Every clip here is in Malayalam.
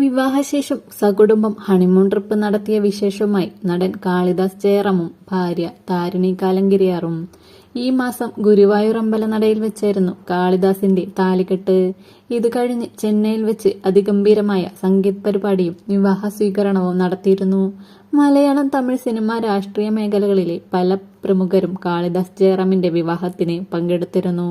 വിവാഹശേഷം സകുടുംബം ഹണിമൂൺ ട്രിപ്പ് നടത്തിയ വിശേഷവുമായി നടൻ കാളിദാസ് ജയറാമും ഭാര്യ താരിണി കാലങ്കിരിയാറും. ഈ മാസം ഗുരുവായൂർ അമ്പലനടയിൽ വെച്ചായിരുന്നു കാളിദാസിന്റെ താലികെട്ട്. ഇത് കഴിഞ്ഞ് ചെന്നൈയിൽ വെച്ച് അതിഗംഭീരമായ സംഗീത് പരിപാടിയും വിവാഹ സ്വീകരണവും നടത്തിയിരുന്നു. മലയാളം തമിഴ് സിനിമ രാഷ്ട്രീയ മേഖലകളിലെ പല പ്രമുഖരും കാളിദാസ് ജയറാമിന്റെ വിവാഹത്തിന് പങ്കെടുത്തിരുന്നു.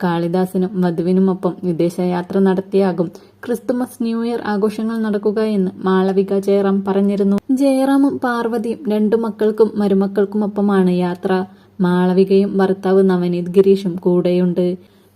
കാളിദാസിനും വധുവിനുമൊപ്പം വിദേശയാത്ര നടത്തിയാകും. ക്രിസ്തുമസ് ന്യൂ ഇയർ ആഘോഷങ്ങൾ നടക്കുക എന്ന് മാളവിക ജയറാം പറഞ്ഞിരുന്നു. ജയറാമും പാർവതിയും രണ്ടു മക്കൾക്കും മരുമക്കൾക്കുമൊപ്പമാണ് യാത്ര. മാളവികയും ഭർത്താവ് നവനീത് ഗിരീഷും കൂടെയുണ്ട്.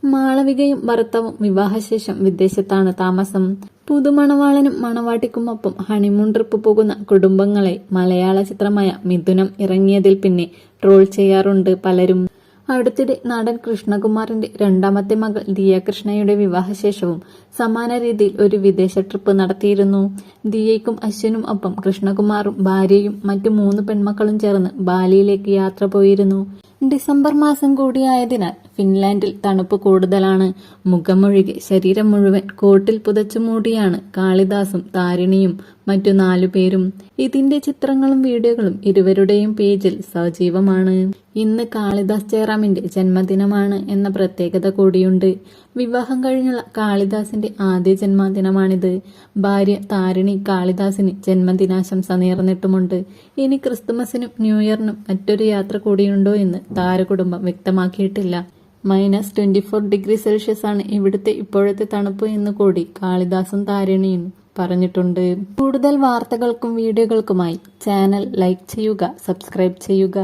മാളവികയും ഭർത്താവും വിവാഹശേഷം വിദേശത്താണ് താമസം. പുതുമണവാളനും മണവാട്ടിക്കുമൊപ്പം ഹണിമൂൺ ട്രിപ്പ് പോകുന്ന കുടുംബങ്ങളെ മലയാള ചിത്രമായ മിഥുനം ഇറങ്ങിയതിൽ പിന്നെ ട്രോൾ ചെയ്യാറുണ്ട് പലരും. അടുത്തിടെ നടൻ കൃഷ്ണകുമാറിന്റെ രണ്ടാമത്തെ മകൾ ദിയ കൃഷ്ണയുടെ വിവാഹശേഷവും സമാന രീതിയിൽ ഒരു വിദേശ ട്രിപ്പ് നടത്തിയിരുന്നു. ദിയയ്ക്കും അശ്വിനും ഒപ്പം കൃഷ്ണകുമാറും ഭാര്യയും മറ്റു മൂന്ന് പെൺമക്കളും ചേർന്ന് ബാലിയിലേക്ക് യാത്ര പോയിരുന്നു. ഡിസംബർ മാസം കൂടിയായതിനാൽ ഫിൻലാൻഡിൽ തണുപ്പ് കൂടുതലാണ്. മുഖമൊഴികെ ശരീരം മുഴുവൻ കോട്ടിൽ പുതച്ചു മൂടിയാണ് കാളിദാസും താരിണിയും മറ്റു നാലുപേരും ഇതിന്റെ ചിത്രങ്ങളും വീഡിയോകളും ഇരുവരുടെയും പേജിൽ സജീവമാണ്. ഇന്ന് കാളിദാസ് ജയറാമിന്റെ ജന്മദിനമാണ് എന്ന പ്രത്യേകത കൂടിയുണ്ട്. വിവാഹം കഴിഞ്ഞുള്ള കാളിദാസിന്റെ ആദ്യ ജന്മദിനമാണിത്. ഭാര്യ താരിണി കാളിദാസിന് ജന്മദിനാശംസ നേർന്നിട്ടുമുണ്ട്. ഇനി ക്രിസ്തുമസിനും ന്യൂ ഇയറിനും മറ്റൊരു യാത്ര കൂടിയുണ്ടോ എന്ന് താരകുടുംബം വ്യക്തമാക്കിയിട്ടില്ല. Minus twenty four degree Celsius ആണ് ഇവിടുത്തെ ഇപ്പോഴത്തെ തണുപ്പ് എന്ന് കൂടി കാളിദാസും താരിണിയും പറഞ്ഞിട്ടുണ്ട്. കൂടുതൽ വാർത്തകൾക്കും വീഡിയോകൾക്കുമായി ചാനൽ ലൈക്ക് ചെയ്യുക സബ്സ്ക്രൈബ് ചെയ്യുക.